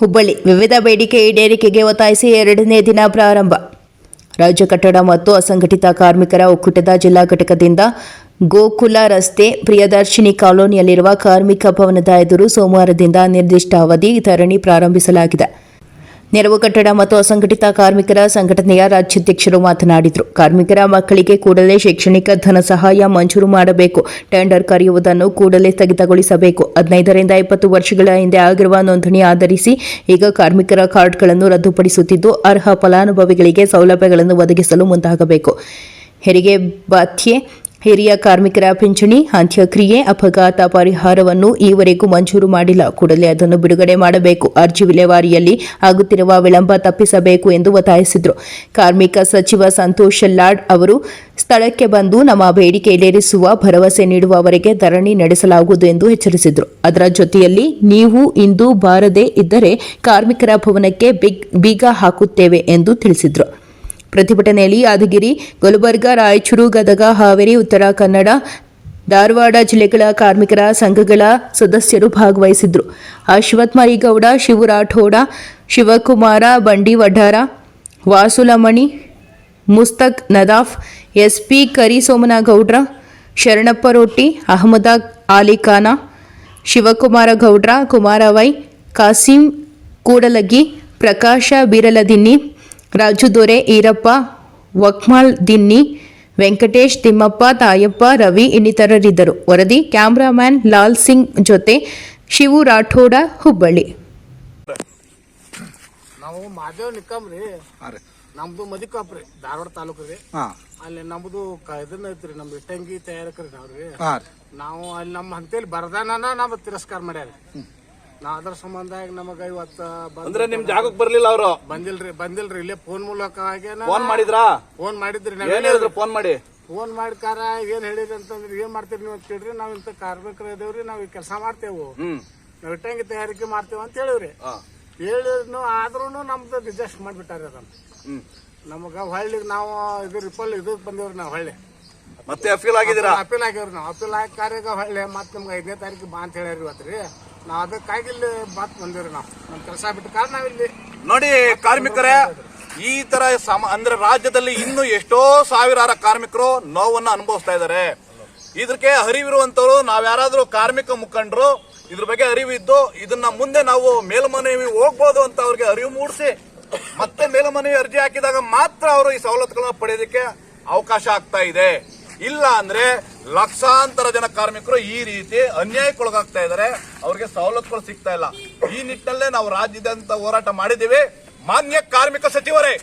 ಹುಬ್ಬಳ್ಳಿ ವಿವಿಧ ಬೇಡಿಕೆ ಈಡೇರಿಕೆಗೆ ಒತ್ತಾಯಿಸಿ ಎರಡನೇ ದಿನ ಪ್ರಾರಂಭ. ರಾಜ್ಯ ಕಟ್ಟಡ ಮತ್ತು ಅಸಂಘಟಿತ ಕಾರ್ಮಿಕರ ಒಕ್ಕೂಟದ ಜಿಲ್ಲಾ ಘಟಕದಿಂದ ಗೋಕುಲ ರಸ್ತೆ ಪ್ರಿಯದರ್ಶಿನಿ ಕಾಲೋನಿಯಲ್ಲಿರುವ ಕಾರ್ಮಿಕ ಭವನದ ಎದುರು ಸೋಮವಾರದಿಂದ ನಿರ್ದಿಷ್ಟ ಅವಧಿ ಧರಣಿ ಪ್ರಾರಂಭಿಸಲಾಗಿದೆ. ನೆರವು ಕಟ್ಟಡ ಮತ್ತು ಅಸಂಘಟಿತ ಕಾರ್ಮಿಕರ ಸಂಘಟನೆಯ ರಾಜ್ಯಾಧ್ಯಕ್ಷರು ಮಾತನಾಡಿದರು. ಕಾರ್ಮಿಕರ ಮಕ್ಕಳಿಗೆ ಕೂಡಲೇ ಶೈಕ್ಷಣಿಕ ಧನ ಸಹಾಯ ಮಂಜೂರು ಮಾಡಬೇಕು. ಟೆಂಡರ್ ಕರೆಯುವುದನ್ನು ಕೂಡಲೇ ಸ್ಥಗಿತಗೊಳಿಸಬೇಕು. ಹದಿನೈದರಿಂದ ಇಪ್ಪತ್ತು ವರ್ಷಗಳ ಹಿಂದೆ ಆಗಿರುವ ನೋಂದಣಿ ಆಧರಿಸಿ ಈಗ ಕಾರ್ಮಿಕರ ಕಾರ್ಡ್ಗಳನ್ನು ರದ್ದುಪಡಿಸುತ್ತಿದ್ದು, ಅರ್ಹ ಫಲಾನುಭವಿಗಳಿಗೆ ಸೌಲಭ್ಯಗಳನ್ನು ಒದಗಿಸಲು ಮುಂದಾಗಬೇಕು. ಹೆರಿಗೆ ಭತ್ಯೆ ಹಿರಿಯ ಕಾರ್ಮಿಕರ ಪಿಂಚಣಿ, ಅಂತ್ಯಕ್ರಿಯೆ, ಅಪಘಾತ ಪರಿಹಾರವನ್ನು ಈವರೆಗೂ ಮಂಜೂರು ಮಾಡಿಲ್ಲ. ಕೂಡಲೇ ಅದನ್ನು ಬಿಡುಗಡೆ ಮಾಡಬೇಕು. ಅರ್ಜಿ ವಿಲೇವಾರಿಯಲ್ಲಿ ಆಗುತ್ತಿರುವ ವಿಳಂಬ ತಪ್ಪಿಸಬೇಕು ಎಂದು ಒತ್ತಾಯಿಸಿದರು. ಕಾರ್ಮಿಕ ಸಚಿವ ಸಂತೋಷ್ ಲಾಡ್ ಅವರು, ಸ್ಥಳಕ್ಕೆ ಬಂದು ನಮ್ಮ ಬೇಡಿಕೆ ಈಡೇರಿಸುವ ಭರವಸೆ ನೀಡುವವರೆಗೆ ಧರಣಿ ನಡೆಸಲಾಗುವುದು ಎಂದು ಎಚ್ಚರಿಸಿದರು. ಅದರ ಜೊತೆಯಲ್ಲಿ, ನೀವು ಇಂದು ಬಾರದೇ ಇದ್ದರೆ ಕಾರ್ಮಿಕರ ಭವನಕ್ಕೆ ಬಿಗ್, ಬೀಗ ಹಾಕುತ್ತೇವೆ ಎಂದು ತಿಳಿಸಿದರು. ಪ್ರತಿಭಟನೆಯಲ್ಲಿ ಯಾದಗಿರಿ, ಗುಲ್ಬರ್ಗ, ರಾಯಚೂರು, ಗದಗ, ಹಾವೇರಿ, ಉತ್ತರ ಕನ್ನಡ, ಧಾರವಾಡ ಜಿಲ್ಲೆಗಳ ಕಾರ್ಮಿಕರ ಸಂಘಗಳ ಸದಸ್ಯರು ಭಾಗವಹಿಸಿದ್ರು. ಅಶ್ವಥ್ ಮರಿಗೌಡ ಶಿವು ರಾಠೋಡ, ಶಿವಕುಮಾರ, ಬಂಡಿ ವಡ್ಡಾರ ವಾಸುಲಮಣಿ ಮುಸ್ತಕ್ ನದಾಫ್ ಎಸ್ ಪಿ ಕರಿಸೋಮನಗೌಡ್ರ, ಶರಣಪ್ಪ ರೊಟ್ಟಿ ಅಹಮದ ಆಲಿಖಾನ ಶಿವಕುಮಾರ ಗೌಡ್ರ, ಕುಮಾರವೈ, ಕಾಸಿಂ ಕೂಡಲಗಿ, ಪ್ರಕಾಶ ಬೀರಲದಿನ್ನಿ ರಾಜು ದೊರೆ ಈರಪ್ಪ ವಕ್ಮಾಲ್ ದಿನ್ನಿ ವೆಂಕಟೇಶ್ ತಿಮ್ಮಪ್ಪ ತಾಯಪ್ಪ ರವಿ ಇನ್ನಿತರರಿದ್ದರು. ವರದಿ ಕ್ಯಾಮ್ರಾಮ್ಯಾನ್ ಲಾಲ್ ಸಿಂಗ್ ಜೊತೆ ಶಿವು ರಾಠೋಡ ಹುಬ್ಬಳ್ಳಿ. ನಾವು ಮಾದೇವ್ ನಿಕ್ಕಮ್ ರೀ. ಹಾಂ ರೀ. ನಮ್ದು ಮದಿಕಾಪ್ ರೀ ಧಾರವಾಡ ತಾಲೂಕು ರೀ. ಹಾಂ. ಅಲ್ಲಿ ನಮ್ದು ಇದನ್ನ ಐತ್ರಿ ನಮ್ದು ಇಟ್ಟಂಗಿ ತಯಾರಕರಿ ನಾವ್ರಿ. ಹಾಂ ನಾವು ಅಲ್ಲಿ ನಮ್ಮ ಹಂತೇಲಿ ಬರದಾನ ನಾವು ತಿರಸ್ಕಾರ ಮಾಡ್ಯಾರ. ನಾವ್ ಅದ್ರ ಸಂಬಂಧ ನಮಗ ಇವತ್ತು ಬಂದ್- ಅಂದ್ರೆ ನಿಮ್ ಜಾಗಕ್ಕೆ ಬರ್ಲಿಲ್ಲ ಅವರು? ಬಂದಿಲ್ರಿ ಬಂದಿಲ್ರಿ. ಇಲ್ಲೇ ಫೋನ್ ಮೂಲಕ ಫೋನ್ ಮಾಡಿದ್ರಾ? ಫೋನ್ ಮಾಡಿದ್ರಿ. ಏನ್ ಹೇಳಿದ್ರು ಫೋನ್ ಮಾಡಿ? ಫೋನ್ ಮಾಡಿಕಾರ ಏನ್ ಹೇಳಿದ್ರಿ ಅಂತಂದ್ರೆ ಏನ್ ಮಾಡ್ತೀರಿ ನೀವು ಅಂತ ಕೇಳ್ರಿ ನಾವ್ ಇಂತ ಕಾರ್ಮಿಕರು ಇದೇವ್ರಿ ನಾವ್ ಈ ಕೆಲಸ ಮಾಡ್ತೇವು. ಹ್ಮ್. ನಾವ್ ಇಟ್ಟಂಗಿ ತಯಾರಿಕೆ ಮಾಡ್ತೇವೆ ಅಂತ ಹೇಳಿವ್ರಿ. ಹಾ. ಹೇಳಿದ್ರು ಆದ್ರೂ ನಮ್ದು ರಿಜೆಸ್ಟ್ ಮಾಡ್ಬಿಟ್ಟಾರ ಅದನ್ನ. ಹ್ಮ್. ನಮಗ ಹೊಳ್ಳಿ ನಾವು ಇದು ರಿಪಲ್ ಇದಕ್ ಬಂದೇವ್ರಿ ನಾವು ಹೊಳ್ಳಿ. ಮತ್ತೆ ಅಫೀಲ್ ಆಗಿದ್ದೀರಾ? ಅಪೀಲ್ ಆಗ್ಯವ್ರಿ ನಾವು. ಅಪೀಲ್ ಆಗಿ ಕಾರ್ಯಗ ಹೊಳ್ಳಿ ಮತ್ತೆ ನಮ್ಗೆ ಐದನೇ ತಾರೀಕು ಬಾ ಅಂತ ಹೇಳ್ಯಾರಿ ಇವತ್ತು ರೀ ಬಾತ್ ನಾವು. ನಮ್ಮ ಕೆಲಸ ಕಾರಣ ನಾವಿಲ್ಲಿ ನೋಡಿ ಕಾರ್ಮಿಕರೇ, ಈ ತರ ಅಂದ್ರೆ ರಾಜ್ಯದಲ್ಲಿ ಇನ್ನು ಎಷ್ಟೋ ಸಾವಿರಾರ ಕಾರ್ಮಿಕರು ನೋವನ್ನ ಅನುಭವಿಸ್ತಾ ಇದ್ದಾರೆ. ಇದಕ್ಕೆ ಅರಿವಿರುವಂತವ್ರು, ನಾವ್ ಯಾರಾದ್ರೂ ಕಾರ್ಮಿಕ ಮುಖಂಡರು, ಇದ್ರ ಬಗ್ಗೆ ಅರಿವಿದ್ದು, ಇದನ್ನ ಮುಂದೆ ನಾವು ಮೇಲ್ಮನವಿ ಹೋಗ್ಬೋದು ಅಂತ ಅವ್ರಿಗೆ ಅರಿವು ಮೂಡಿಸಿ, ಮತ್ತೆ ಮೇಲ್ಮನವಿ ಅರ್ಜಿ ಹಾಕಿದಾಗ ಮಾತ್ರ ಅವರು ಈ ಸವಲತ್ತುಗಳನ್ನ ಪಡೆಯೋದಕ್ಕೆ ಅವಕಾಶ ಆಗ್ತಾ ಇದೆ. ಇಲ್ಲ ಅಂದ್ರೆ ಲಕ್ಷಾಂತರ ಜನ ಕಾರ್ಮಿಕರು ಈ ರೀತಿ ಅನ್ಯಾಯಕ್ಕೊಳಗಾಗ್ತಾ ಇದ್ದಾರೆ. ಅವ್ರಿಗೆ ಸವಲತ್ತುಗಳು ಸಿಗ್ತಾ ಇಲ್ಲ. ಈ ನಿಟ್ಟಿನಲ್ಲೇ ನಾವು ರಾಜ್ಯದಂತ ಹೋರಾಟ ಮಾಡಿದ್ದೀವಿ. ಮಾನ್ಯ ಕಾರ್ಮಿಕ ಸಚಿವರೇ,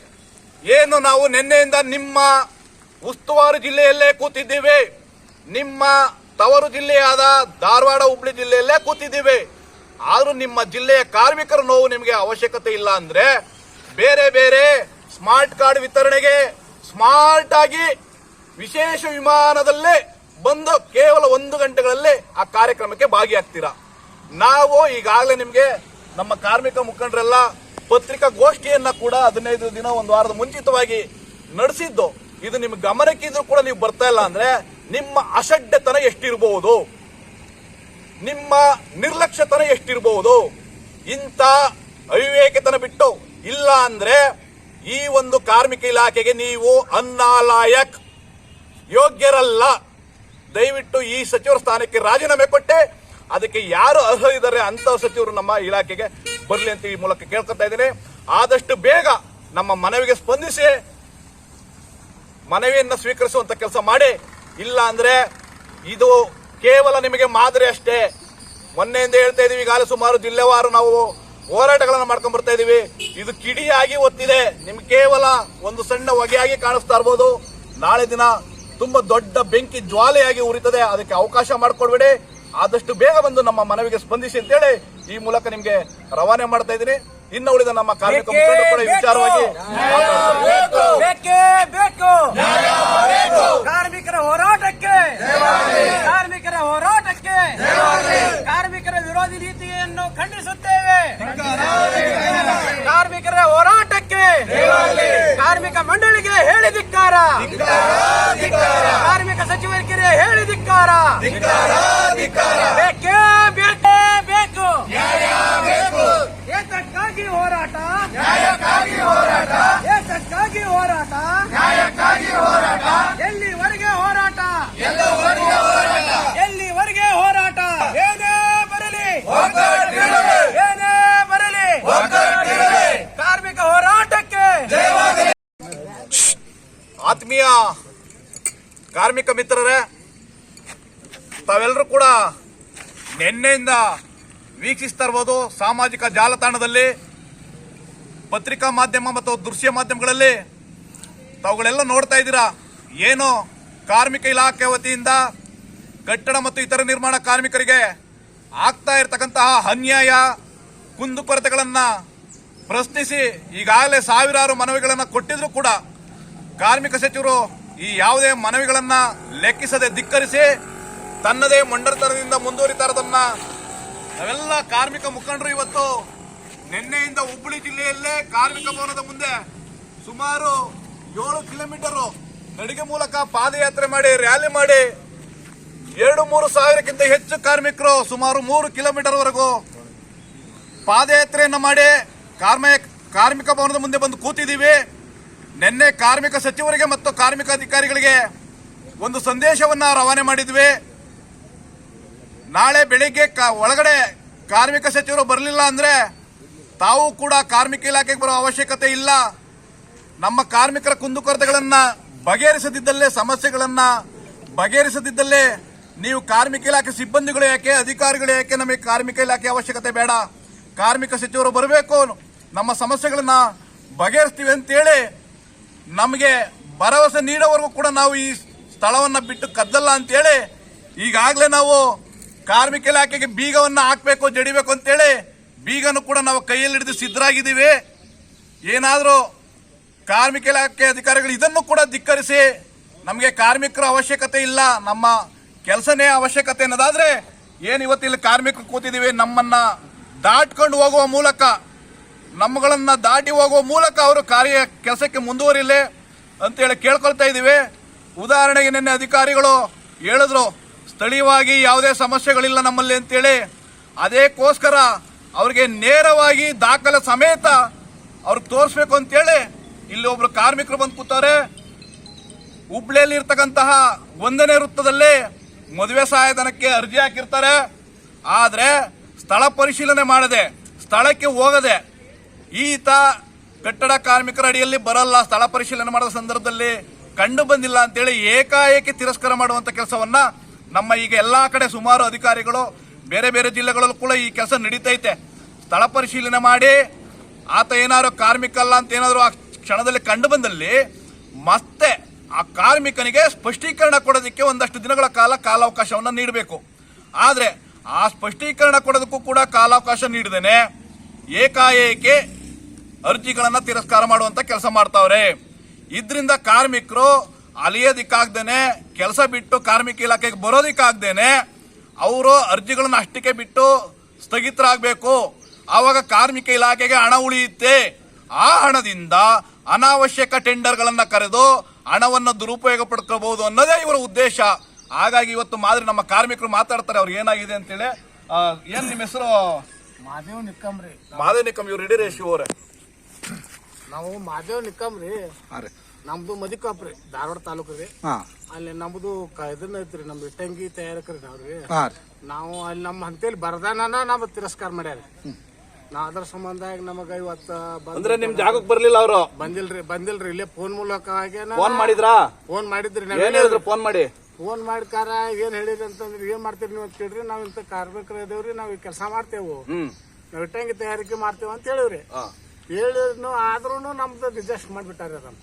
ಏನು ನಾವು ನಿನ್ನೆಯಿಂದ ನಿಮ್ಮ ಉಸ್ತುವಾರಿ ಜಿಲ್ಲೆಯಲ್ಲೇ ಕೂತಿದ್ದೀವಿ. ನಿಮ್ಮ ತವರು ಜಿಲ್ಲೆಯಾದ ಧಾರವಾಡ, ಹುಬ್ಳಿ ಜಿಲ್ಲೆಯಲ್ಲೇ ಕೂತಿದ್ದೀವಿ. ಆದ್ರೂ ನಿಮ್ಮ ಜಿಲ್ಲೆಯ ಕಾರ್ಮಿಕರ ನೋವು ನಿಮಗೆ ಅವಶ್ಯಕತೆ ಇಲ್ಲ ಅಂದ್ರೆ ಬೇರೆ ಬೇರೆ ಸ್ಮಾರ್ಟ್ ಕಾರ್ಡ್ ವಿತರಣೆಗೆ ಸ್ಮಾರ್ಟ್ ಆಗಿ ವಿಶೇಷ ವಿಮಾನದಲ್ಲೇ ಬಂದು ಕೇವಲ ಒಂದು ಗಂಟೆಗಳಲ್ಲೇ ಆ ಕಾರ್ಯಕ್ರಮಕ್ಕೆ ಭಾಗಿಯಾಗ್ತೀರಾ? ನಾವು ಈಗಾಗಲೇ ನಿಮಗೆ ನಮ್ಮ ಕಾರ್ಮಿಕ ಮುಖಂಡರೆಲ್ಲ ಪತ್ರಿಕಾಗೋಷ್ಠಿಯನ್ನ ಕೂಡ ಹದಿನೈದು ದಿನ, ಒಂದು ವಾರದ ಮುಂಚಿತವಾಗಿ ನಡೆಸಿದ್ದು. ಇದು ನಿಮ್ಗೆ ಗಮನಕ್ಕಿದ್ರು ಕೂಡ ನೀವು ಬರ್ತಾ ಇಲ್ಲ ಅಂದ್ರೆ ನಿಮ್ಮ ಅಸಡ್ಡೆತನ ಎಷ್ಟಿರಬಹುದು ನಿಮ್ಮ ನಿರ್ಲಕ್ಷ್ಯತನ ಎಷ್ಟಿರಬಹುದು ಇಂಥ ಅವಿವೇಕತನ ಬಿಟ್ಟು ಇಲ್ಲ ಅಂದ್ರೆ ಈ ಒಂದು ಕಾರ್ಮಿಕ ಇಲಾಖೆಗೆ ನೀವು ಅನ್ನಾಲಾಯಕ್ ಯೋಗ್ಯರಲ್ಲ. ದಯವಿಟ್ಟು ಈ ಸಚಿವರ ಸ್ಥಾನಕ್ಕೆ ರಾಜೀನಾಮೆ ಕೊಟ್ಟೆ. ಅದಕ್ಕೆ ಯಾರು ಅರ್ಹ ಇದ್ದಾರೆ ಅಂತ ಸಚಿವರು ನಮ್ಮ ಇಲಾಖೆಗೆ ಬರಲಿ ಅಂತ ಈ ಮೂಲಕ ಕೇಳ್ಕೊತಾ ಇದ್ದೀನಿ. ಆದಷ್ಟು ಬೇಗ ನಮ್ಮ ಮನವಿಗೆ ಸ್ಪಂದಿಸಿ. ಮನವಿಯನ್ನು ಸ್ವೀಕರಿಸುವಂತ ಕೆಲಸ ಮಾಡಿ. ಇಲ್ಲ ಅಂದ್ರೆ ಇದು ಕೇವಲ ನಿಮಗೆ ಮಾದರಿ ಅಷ್ಟೇ. ಮೊನ್ನೆಯಿಂದ ಹೇಳ್ತಾ ಇದೀವಿ ಈಗಾಗಲೇ ಸುಮಾರು ಜಿಲ್ಲೆವಾರು ನಾವು ಹೋರಾಟಗಳನ್ನು ಮಾಡ್ಕೊಂಡ್ ಬರ್ತಾ ಇದೀವಿ ಇದು ಕಿಡಿಯಾಗಿ ಒತ್ತಿದೆ. ನಿಮ್ಗೆ ಕೇವಲ ಒಂದು ಸಣ್ಣ ಹೊಗೆಯಾಗಿ ಕಾಣಿಸ್ತಾ ಇರ್ಬೋದು. ನಾಳೆ ದಿನ ತುಂಬಾ ದೊಡ್ಡ ಬೆಂಕಿ ಜ್ವಾಲೆಯಾಗಿ ಉರಿತದೆ. ಅದಕ್ಕೆ ಅವಕಾಶ ಮಾಡಿಕೊಡ್ಬೇಡಿ. ಆದಷ್ಟು ಬೇಗ ಬಂದು ನಮ್ಮ ಮನವಿಗೆ ಸ್ಪಂದಿಸಿ ಅಂತೇಳಿ ಈ ಮೂಲಕ ನಿಮ್ಗೆ ರವಾನೆ ಮಾಡ್ತಾ ಇದ್ದೀನಿ. ಇನ್ನು ಉಳಿದ ನಮ್ಮ ಕಾರ್ಮಿಕ ಮುಖಂಡರು ಕೂಡ ವಿಚಾರವಾಗಿ ಮಾತಾಡ್ತಾರೆ. ಬೇಕೇ ಬೇಕು ಕಾರ್ಮಿಕರ ಹೋರಾಟಕ್ಕೆ ಕಾರ್ಮಿಕರ ಹೋರಾಟಕ್ಕೆ ಕಾರ್ಮಿಕರ ವಿರೋಧಿ ನೀತಿಯನ್ನು ಖಂಡಿಸುತ್ತೇವೆ ಕಾರ್ಮಿಕರ ಹೋರಾಟಕ್ಕೆ ಕಾರ್ಮಿಕ ಮಂಡಳಿಗೆ ಹೇಳಿದಿಕ್ಕಾರ ಕಾರ್ಮಿಕ ಸಚಿವರಿಗೆ ಹೇಳಿದಿಕ್ಕಾರ ಬೇಕೇ ಬೇಕೇ ಬೇಕು. ಏತಕ್ಕಾಗಿ ಹೋರಾಟ. ನ್ಯಾಯಕ್ಕಾಗಿ ಹೋರಾಟ. ಏತಕ್ಕಾಗಿ ಹೋರಾಟ. ನ್ಯಾಯಕ್ಕಾಗಿ ಹೋರಾಟ. ಎಲ್ಲಿವರೆಗೆ ಹೋರಾಟ? ಎಲ್ಲಿವರೆಗೆ ಹೋರಾಟ? ಏನೇ ಬರಲಿ. ಏನೇ ಬರಲಿ. ಕಾರ್ಮಿಕ ಹೋರಾಟಕ್ಕೆ. ಆತ್ಮೀಯ ಕಾರ್ಮಿಕ ಮಿತ್ರರೇ ತಾವೆಲ್ಲರೂ ಕೂಡ ನಿನ್ನೆಯಿಂದ ವೀಕ್ಷಿಸ್ತಾ ಇರ್ಬೋದು ಸಾಮಾಜಿಕ ಜಾಲತಾಣದಲ್ಲಿ, ಪತ್ರಿಕಾ ಮಾಧ್ಯಮ ಮತ್ತು ದೃಶ್ಯ ಮಾಧ್ಯಮಗಳಲ್ಲಿ. ತಾವುಗಳೆಲ್ಲ ನೋಡ್ತಾ ಇದ್ದೀರಾ? ಏನು ಕಾರ್ಮಿಕ ಇಲಾಖೆ ವತಿಯಿಂದ ಕಟ್ಟಡ ಮತ್ತು ಇತರ ನಿರ್ಮಾಣ ಕಾರ್ಮಿಕರಿಗೆ ಆಗ್ತಾ ಇರತಕ್ಕಂತಹ ಅನ್ಯಾಯ ಕುಂದುಕೊರತೆಗಳನ್ನು ಪ್ರಶ್ನಿಸಿ ಈಗಾಗಲೇ ಸಾವಿರಾರು ಮನವಿಗಳನ್ನು ಕೊಟ್ಟಿದ್ರು ಕೂಡ ಕಾರ್ಮಿಕ ಸಚಿವರು ಈ ಯಾವುದೇ ಮನವಿಗಳನ್ನು ಲೆಕ್ಕಿಸದೆ ಧಿಕ್ಕರಿಸಿ ತನ್ನದೇ ಮಂಡರ್ತನದಿಂದ ಮುಂದುವರಿತಾರದನ್ನ ನಾವೆಲ್ಲ ಕಾರ್ಮಿಕ ಮುಖಂಡರು ಇವತ್ತು ನಿನ್ನೆಯಿಂದ ಹುಬ್ಬಳ್ಳಿ ಜಿಲ್ಲೆಯಲ್ಲೇ ಕಾರ್ಮಿಕ ಭವನದ ಮುಂದೆ ಸುಮಾರು ಏಳು ಕಿಲೋಮೀಟರ್ ನಡಿಗೆ ಮೂಲಕ ಪಾದಯಾತ್ರೆ ಮಾಡಿ, ರ್ಯಾಲಿ ಮಾಡಿ, ಎರಡು ಮೂರು ಸಾವಿರಕ್ಕಿಂತ ಹೆಚ್ಚು ಕಾರ್ಮಿಕರು ಸುಮಾರು ಮೂರು ಕಿಲೋಮೀಟರ್ ವರೆಗೂ ಪಾದಯಾತ್ರೆಯನ್ನು ಮಾಡಿ ಕಾರ್ಮಿಕ ಕಾರ್ಮಿಕ ಭವನದ ಮುಂದೆ ಬಂದು ಕೂತಿದ್ದೀವಿ. ನಿನ್ನೆ ಕಾರ್ಮಿಕ ಸಚಿವರಿಗೆ ಮತ್ತು ಕಾರ್ಮಿಕ ಅಧಿಕಾರಿಗಳಿಗೆ ಒಂದು ಸಂದೇಶವನ್ನ ರವಾನೆ ಮಾಡಿದ್ವಿ. ನಾಳೆ ಬೆಳಿಗ್ಗೆ ಒಳಗಡೆ ಕಾರ್ಮಿಕ ಸಚಿವರು ಬರಲಿಲ್ಲ ಅಂದ್ರೆ ತಾವು ಕೂಡ ಕಾರ್ಮಿಕ ಇಲಾಖೆಗೆ ಬರೋ ಅವಶ್ಯಕತೆ ಇಲ್ಲ. ನಮ್ಮ ಕಾರ್ಮಿಕರ ಕುಂದುಕೊರತೆಗಳನ್ನು ಬಗೆಹರಿಸದಿದ್ದಲ್ಲೇ, ಸಮಸ್ಯೆಗಳನ್ನು ಬಗೆಹರಿಸದಿದ್ದಲ್ಲೇ ನೀವು ಕಾರ್ಮಿಕ ಇಲಾಖೆ ಸಿಬ್ಬಂದಿಗಳು ಯಾಕೆ, ಅಧಿಕಾರಿಗಳು ಯಾಕೆ ನಮಗೆ ಕಾರ್ಮಿಕ ಇಲಾಖೆ ಅವಶ್ಯಕತೆ ಬೇಡ? ಕಾರ್ಮಿಕ ಸಚಿವರು ಬರಬೇಕು, ನಮ್ಮ ಸಮಸ್ಯೆಗಳನ್ನು ಬಗೆಹರಿಸ್ತೀವಿ ಅಂತೇಳಿ ನಮಗೆ ಭರವಸೆ ನೀಡೋವರೆಗೂ ಕೂಡ ನಾವು ಈ ಸ್ಥಳವನ್ನು ಬಿಟ್ಟು ಕದ್ದಲ್ಲ ಅಂತೇಳಿ ಈಗಾಗಲೇ ನಾವು ಕಾರ್ಮಿಕ ಇಲಾಖೆಗೆ ಬೀಗವನ್ನ ಹಾಕಬೇಕು, ಜಡಿಬೇಕು ಅಂತೇಳಿ ಬೀಗನು ಕೂಡ ನಾವು ಕೈಯಲ್ಲಿ ಹಿಡಿದು ಸಿದ್ಧರಾಗಿದ್ದೀವಿ. ಏನಾದರೂ ಕಾರ್ಮಿಕ ಇಲಾಖೆ ಅಧಿಕಾರಿಗಳು ಇದನ್ನು ಕೂಡ ಧಿಕ್ಕರಿಸಿ ನಮಗೆ ಕಾರ್ಮಿಕರ ಅವಶ್ಯಕತೆ ಇಲ್ಲ, ನಮ್ಮ ಕೆಲಸನೇ ಅವಶ್ಯಕತೆ ಅನ್ನೋದಾದರೆ ಏನು ಇವತ್ತಿಲ್ಲಿ ಕಾರ್ಮಿಕರು ಕೂತಿದ್ದೀವಿ, ನಮ್ಮನ್ನು ದಾಟ್ಕೊಂಡು ಹೋಗುವ ಮೂಲಕ, ನಮ್ಮಗಳನ್ನು ದಾಟಿ ಹೋಗುವ ಮೂಲಕ ಅವರು ಕಾರ್ಯ ಕೆಲಸಕ್ಕೆ ಮುಂದುವರಿಲಿ ಅಂತೇಳಿ ಕೇಳ್ಕೊಳ್ತಾ ಇದ್ದೀವಿ. ಉದಾಹರಣೆಗೆ ನಿನ್ನೆ ಅಧಿಕಾರಿಗಳು ಹೇಳಿದ್ರು ಸ್ಥಳೀಯವಾಗಿ ಯಾವುದೇ ಸಮಸ್ಯೆಗಳಿಲ್ಲ ನಮ್ಮಲ್ಲಿ ಅಂತೇಳಿ ಅದಕ್ಕೋಸ್ಕರ ಅವ್ರಿಗೆ ನೇರವಾಗಿ ದಾಖಲೆ ಸಮೇತ ಅವ್ರಿಗೆ ತೋರಿಸ್ಬೇಕು ಅಂತೇಳಿ ಇಲ್ಲಿ ಒಬ್ರು ಕಾರ್ಮಿಕರು ಬಂದು ಕೂತಾರೆ ಹುಬ್ಳಿಯಲ್ಲಿ ಇರ್ತಕ್ಕಂತಹ ಒಂದನೇ ವೃತ್ತದಲ್ಲಿ ಮದುವೆ ಸಹಾಯಧನಕ್ಕೆ ಅರ್ಜಿ ಹಾಕಿರ್ತಾರೆ. ಆದರೆ ಸ್ಥಳ ಪರಿಶೀಲನೆ ಮಾಡದೆ, ಸ್ಥಳಕ್ಕೆ ಹೋಗದೆ ಈತ ಕಟ್ಟಡ ಕಾರ್ಮಿಕರ ಅಡಿಯಲ್ಲಿ ಬರಲ್ಲ, ಸ್ಥಳ ಪರಿಶೀಲನೆ ಮಾಡಿದ ಸಂದರ್ಭದಲ್ಲಿ ಕಂಡು ಬಂದಿಲ್ಲ ಅಂತೇಳಿ ಏಕಾಏಕಿ ತಿರಸ್ಕಾರ ಮಾಡುವಂತ ಕೆಲಸವನ್ನ ನಮ್ಮ ಈಗ ಎಲ್ಲಾ ಕಡೆ ಸುಮಾರು ಅಧಿಕಾರಿಗಳು ಬೇರೆ ಬೇರೆ ಜಿಲ್ಲೆಗಳಲ್ಲೂ ಕೂಡ ಈ ಕೆಲಸ ನಡೀತೈತೆ. ಸ್ಥಳ ಪರಿಶೀಲನೆ ಮಾಡಿ, ಆತ ಏನಾದ್ರು ಕಾರ್ಮಿಕ ಅಲ್ಲ ಅಂತ ಏನಾದರೂ ಆ ಕ್ಷಣದಲ್ಲಿ ಕಂಡು ಬಂದಲ್ಲಿ ಮತ್ತೆ ಆ ಕಾರ್ಮಿಕನಿಗೆ ಸ್ಪಷ್ಟೀಕರಣ ಕೊಡೋದಕ್ಕೆ ಒಂದಷ್ಟು ದಿನಗಳ ಕಾಲ ಕಾಲಾವಕಾಶವನ್ನು ನೀಡಬೇಕು. ಆದರೆ ಆ ಸ್ಪಷ್ಟೀಕರಣ ಕೊಡೋದಕ್ಕೂ ಕೂಡ ಕಾಲಾವಕಾಶ ನೀಡಿದೇನೆ ಏಕಾಏಕಿ ಅರ್ಜಿಗಳನ್ನು ತಿರಸ್ಕಾರ ಮಾಡುವಂತ ಕೆಲಸ ಮಾಡ್ತಾವ್ರೆ. ಇದರಿಂದ ಕಾರ್ಮಿಕರು ಅಲಿಯೋದಿಕ್ಕಾಗ್ದೇನೆ ಕೆಲಸ ಬಿಟ್ಟು ಕಾರ್ಮಿಕ ಇಲಾಖೆಗೆ ಬರೋದಿಕ್ಕಾಗ್ದೇನೆ ಅವರು ಅರ್ಜಿಗಳನ್ನ ಅಷ್ಟಕ್ಕೆ ಬಿಟ್ಟು ಸ್ಥಗಿತರಾಗಬೇಕು. ಆವಾಗ ಕಾರ್ಮಿಕ ಇಲಾಖೆಗೆ ಹಣ ಉಳಿಯುತ್ತೆ. ಆ ಹಣದಿಂದ ಅನಾವಶ್ಯಕ ಟೆಂಡರ್ಗಳನ್ನ ಕರೆದು ಹಣವನ್ನು ದುರುಪಯೋಗ ಪಡ್ಕೋಬಹುದು ಅನ್ನೋದೇ ಇವರ ಉದ್ದೇಶ. ಹಾಗಾಗಿ ಇವತ್ತು ಮಾದರಿ ನಮ್ಮ ಕಾರ್ಮಿಕರು ಮಾತಾಡ್ತಾರೆ ಅವ್ರು ಏನಾಗಿದೆ ಅಂತೇಳಿ. ಏನು ಏನ್ ನಿಮ್ಮ ಹೆಸರು? ಮಾದೇವ್ ನಿಕ್ಕಮ್ರಿ ಮಾದೇವ್ ನಿಕಮ್ ಇವ್ರು ಇಡೀ ರೇಷಿ ಅವರೇ ನಾವು ಮಾದೇವ್ ನಿಕ್ಕಮ್ರಿ ನಮ್ದು ಮದಿಕಾಪ್ರಿ ಧಾರವಾಡ ತಾಲೂಕು ರೀ. ಅಲ್ಲಿ ನಮ್ದು ಕ- ಇದನ್ನ ಐತ್ರಿ ನಮ್ದು ಇಟ್ಟಂಗಿ ತಯಾರಕರಿ ನಾವ್ರಿ ನಾವು ಅಲ್ಲಿ ನಮ್ಮ ಹಂತೇಲಿ ಬರದಾನ ನಾವ್ ತಿರಸ್ಕಾರ ಮಾಡ್ಯಾರ. ನಾ ಅದ್ರ ಸಂಬಂಧ ನಮಗ ಇವತ್ತ ಬಂದ್- ಅಂದ್ರೆ ನಿಮ್ ಜಾಗಕ್ಕೆ ಬರ್ಲಿಲ್ಲ ಅವರು? ಬಂದಿಲ್ರಿ ಬಂದಿಲ್ರಿ. ಇಲ್ಲೇ ಫೋನ್ ಮೂಲಕ ಫೋನ್ ಮಾಡಿದ್ರಾ? ಫೋನ್ ಮಾಡಿದ್ರಿ ಏನ್ ಹೇಳಿದ್ರು ಫೋನ್ ಮಾಡಿ? ಫೋನ್ ಮಾಡ್ಕಾರ ಏನ್ ಹೇಳಿದ್ರಿ ಅಂತಂದ್ರೆ ಏನ್ ಮಾಡ್ತೀರಿ ನೀವು ಅಂತ ಕೇಳ್ರಿ ನಾವ್ ಇಂತ ಕಾರ್ಮಿಕರು ಇದೇವ್ರಿ ನಾವ್ ಈ ಕೆಲಸ ಮಾಡ್ತೇವು. ಹ್ಮ್. ನಾವ್ ಇಟ್ಟಂಗಿ ತಯಾರಿಕೆ ಮಾಡ್ತೇವೆ ಅಂತ ಹೇಳಿವ್ರಿ. ಹೇಳಿದ್ರು ಹೇಳಿದ್ನು ಆದ್ರೂ ನಮ್ದು ರಿಜೆಸ್ಟ್ ಮಾಡ್ಬಿಟ್ಟಾರ ಅದನ್ನ.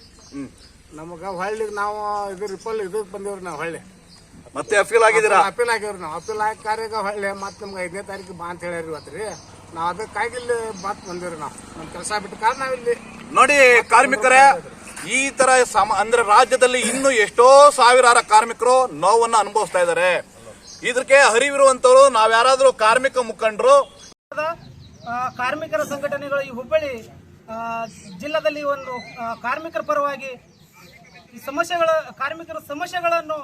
ನಮಗ ಹೊಳ್ಳಿ ನಾವು ಇದು ರಿಪಲ್ ಇದಕ್ಕೆ ಬಂದಿವ್ರಿ ನಾವು ಹೊಳ್ಳಿ. ಮತ್ತೆ ಅಪೀಲ್ ಆಗಿದ್ದೀರಾ? ಅಪೀಲ್ ಆಗಿವ್ರಿ ನಾವು. ಅಪೀಲ್ ಆಗಿ ಕಾರ್ಯಾಗ ಹೊಳ್ಳಿ ಮತ್ತೆ ನಮ್ಗೆ ಐದನೇ ತಾರೀಕು ಬಾ ಅಂತ ಹೇಳ್ಯಾರಿ ಇವತ್ತು ರೀ ನಾವು ಅದಕ್ಕಾಗಿ ಇಲ್ಲಿ ಬಾತ್ ಬಂದಿವ್ರಿ ನಾವು. ನಮ್ಮ ಕೆಲಸ ಬಿಟ್ಟು ಕಾರಣ ನಾವಿಲ್ಲಿ ನೋಡಿ ಕಾರ್ಮಿಕರೇ ಈ ತರ ಸಮ ಅಂದ್ರೆ ರಾಜ್ಯದಲ್ಲಿ ಇನ್ನು ಎಷ್ಟೋ ಸಾವಿರಾರು ಕಾರ್ಮಿಕರು ನೋವನ್ನ ಅನುಭವಿಸ್ತಾ ಇದ್ದಾರೆ. ಇದಕ್ಕೆ ಹರಿವಿರುವಂತವ್ರು ನಾವ್ ಯಾರಾದ್ರೂ ಕಾರ್ಮಿಕ ಮುಖಂಡರು. ಕಾರ್ಮಿಕರ ಸಂಘಟನೆಗಳು ಈ ಹುಬ್ಬಳ್ಳಿ ಆ, ಜಿಲ್ಲೆದಲ್ಲಿ ಒಂದು ಕಾರ್ಮಿಕರ ಪರವಾಗಿ ಈ ಸಮಸ್ಯೆಗಳ ಕಾರ್ಮಿಕರ ಸಮಸ್ಯೆಗಳನ್ನು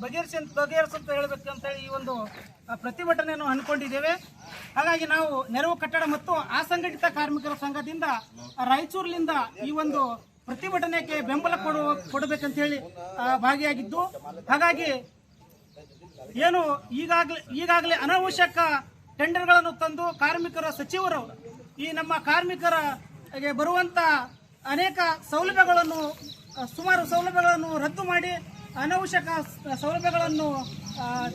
ಬಗೆಹರಿಸಿ ಅಂತ ಬಗೆಹರಿಸಿ ಅಂತ ಹೇಳಬೇಕು ಅಂತ ಹೇಳಿ ಈ ಒಂದು ಪ್ರತಿಭಟನೆಯನ್ನು ಹಮ್ಮಿಕೊಂಡಿದ್ದೇವೆ ಹಾಗಾಗಿ ನಾವು ನೆರವು ಕಟ್ಟಡ ಮತ್ತು ಅಸಂಘಟಿತ ಕಾರ್ಮಿಕರ ಸಂಘದಿಂದ ರಾಯಚೂರಿನಿಂದ ಈ ಒಂದು ಪ್ರತಿಭಟನೆಗೆ ಬೆಂಬಲ ಕೊಡುವ ಕೊಡಬೇಕಂತ ಹೇಳಿ ಭಾಗಿಯಾಗಿದ್ದು. ಹಾಗಾಗಿ ಏನು ಈಗಾಗಲೇ ಈಗಾಗಲೇ ಅನಾವಶ್ಯಕ ಟೆಂಡರ್ಗಳನ್ನು ತಂದು ಕಾರ್ಮಿಕರ ಸಚಿವರು ಈ ನಮ್ಮ ಕಾರ್ಮಿಕರಿಗೆ ಬರುವಂತ ಅನೇಕ ಸೌಲಭ್ಯಗಳನ್ನು ಸುಮಾರು ಸೌಲಭ್ಯಗಳನ್ನು ರದ್ದು ಮಾಡಿ ಅನವಶ್ಯಕ ಸೌಲಭ್ಯಗಳನ್ನು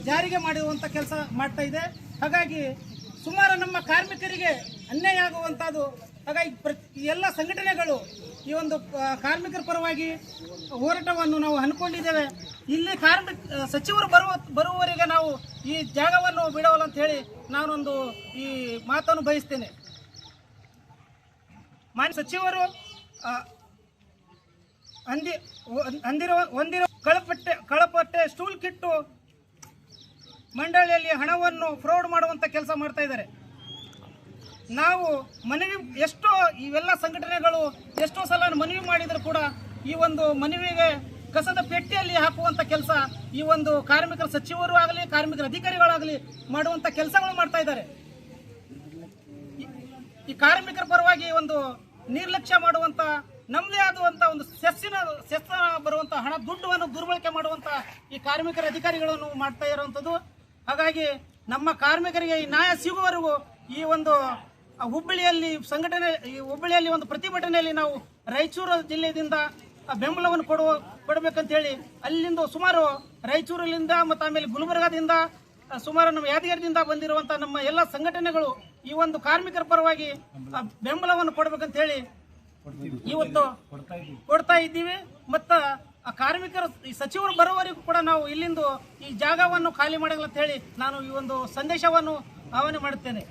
ಜಾರಿಗೆ ಮಾಡಿರುವಂಥ ಕೆಲಸ ಮಾಡ್ತಾ ಇದೆ. ಹಾಗಾಗಿ ಸುಮಾರು ನಮ್ಮ ಕಾರ್ಮಿಕರಿಗೆ ಅನ್ಯಾಯ ಆಗುವಂಥದ್ದು ಹಾಗಾಗಿ ಪ್ರತಿ ಎಲ್ಲ ಸಂಘಟನೆಗಳು ಈ ಒಂದು ಕಾರ್ಮಿಕರ ಪರವಾಗಿ ಹೋರಾಟವನ್ನು ನಾವು ಹಮ್ಮಿಕೊಂಡಿದ್ದೇವೆ. ಇಲ್ಲಿ ಕಾರ್ಮಿಕ, ಸಚಿವರು ಬರುವ, ಬರುವವರೆಗೆ ನಾವು ಈ ಜಾಗವನ್ನು ಬಿಡವಲ್ಲ ಅಂತ ಹೇಳಿ ನಾನೊಂದು ಈ ಮಾತನ್ನು ಬಯಸ್ತೇನೆ. ಮಾನ್ಯ ಸಚಿವರು ಅಂದಿ, ಅಂದಿರೋ, ಹೊಂದಿರೋ ಕಳಪಟ್ಟೆ ಕಳಪಟ್ಟೆ ಸ್ಟೂಲ್ ಕಿಟ್ಟು ಮಂಡಳಿಯಲ್ಲಿ ಹಣವನ್ನು ಫ್ರಾಡ್ ಮಾಡುವಂಥ ಕೆಲಸ ಮಾಡ್ತಾ ಇದ್ದಾರೆ. ನಾವು ಮನವಿ, ಎಷ್ಟೋ ಇವೆಲ್ಲ ಸಂಘಟನೆಗಳು, ಎಷ್ಟೋ ಸಲ ಮನವಿ ಮಾಡಿದರೂ ಕೂಡ ಈ ಒಂದು ಮನವಿಗೆ ಕಸದ ಪೆಟ್ಟಿಯಲ್ಲಿ ಹಾಕುವಂಥ ಕೆಲಸ ಈ ಒಂದು ಕಾರ್ಮಿಕರ ಸಚಿವರು ಆಗಲಿ, ಕಾರ್ಮಿಕರ ಅಧಿಕಾರಿಗಳಾಗಲಿ ಮಾಡುವಂಥ ಕೆಲಸಗಳು ಮಾಡ್ತಾ ಇದ್ದಾರೆ. ಈ ಕಾರ್ಮಿಕರ ಪರವಾಗಿ ಒಂದು ನಿರ್ಲಕ್ಷ್ಯ ಮಾಡುವಂತ ನಮ್ಮದೇ ಆದಂತ ಒಂದು ಸೆಸ್ಸಿನ ಸೆಸ್ನ ಬರುವಂತ ಹಣ, ದುಡ್ಡನ್ನು ದುರ್ಬಳಕೆ ಮಾಡುವಂತ ಈ ಕಾರ್ಮಿಕರ ಅಧಿಕಾರಿಗಳನ್ನು ಮಾಡ್ತಾ ಇರುವಂಥದ್ದು. ಹಾಗಾಗಿ ನಮ್ಮ ಕಾರ್ಮಿಕರಿಗೆ ಈ ನ್ಯಾಯ ಸಿಗುವವರೆಗೂ ಈ ಒಂದು ಹುಬ್ಬಳ್ಳಿಯಲ್ಲಿ ಸಂಘಟನೆ, ಈ ಹುಬ್ಬಳ್ಳಿಯಲ್ಲಿ ಒಂದು ಪ್ರತಿಭಟನೆಯಲ್ಲಿ ನಾವು ರಾಯಚೂರು ಜಿಲ್ಲೆಯಿಂದ ಬೆಂಬಲವನ್ನು ಕೊಡುವ ಕೊಡಬೇಕಂತ ಹೇಳಿ ಅಲ್ಲಿಂದ ಸುಮಾರು ರಾಯಚೂರಿನಿಂದ ಮತ್ತು ಆಮೇಲೆ ಗುಲ್ಬರ್ಗಾದಿಂದ ಸುಮಾರು ನಮ್ಮ ಯಾದಗಿರಿದಿಂದ ಬಂದಿರುವಂಥ ನಮ್ಮ ಎಲ್ಲ ಸಂಘಟನೆಗಳು ಈ ಒಂದು ಕಾರ್ಮಿಕರ ಪರವಾಗಿ ಬೆಂಬಲವನ್ನು ಕೊಡ್ಬೇಕಂತ ಹೇಳಿ ಇವತ್ತು ಕೊಡ್ತಾ ಇದ್ದೀವಿ. ಮತ್ತ ಆ ಕಾರ್ಮಿಕರು ಸಚಿವರು ಬರೋವರೆಗೂ ಕೂಡ ನಾವು ಇಲ್ಲಿಂದ ಈ ಜಾಗವನ್ನು ಖಾಲಿ ಮಾಡಲ್ಲ ಅಂತ ಹೇಳಿ ನಾನು ಈ ಒಂದು ಸಂದೇಶವನ್ನು ಆಹ್ವಾನ ಮಾಡುತ್ತೇನೆ.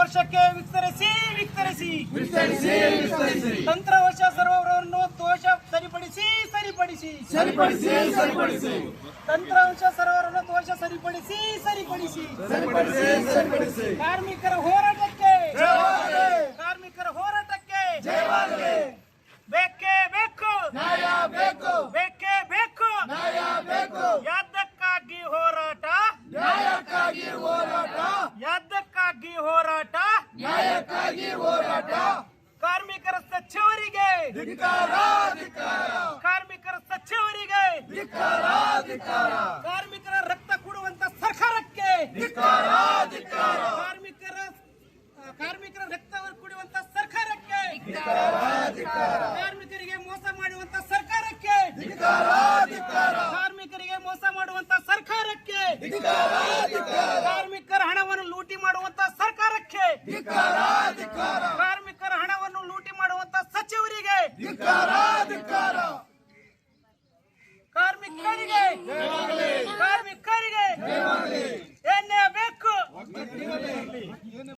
ವರ್ಷಕ್ಕೆ ವಿಸ್ತರಿಸಿ ವಿಸ್ತರಿಸಿ. ವರ್ಷ ಸರ್ವರನ್ನು ದೋಷ ಸರಿಪಡಿಸಿ ಸರಿಪಡಿಸಿ. ಸರಿಪಡಿಸಿ ಸರಿಪಡಿಸಿ. ತಂತ್ರಾಂಶ ಸರ್ವರನ್ನು ದೋಷ ಸರಿಪಡಿಸಿ ಸರಿಪಡಿಸಿ. ಸರಿಪಡಿಸಿ ಸರಿಪಡಿಸಿ. ಕಾರ್ಮಿಕರ ಹೋರಾಟಕ್ಕೆ. ಕಾರ್ಮಿಕರ ಹೋರಾಟಕ್ಕೆ. ಬೇಕೇ ಬೇಕು. ಬೇಕು. ಬೇಕೇ ಬೇಕು. ಬೇಕು.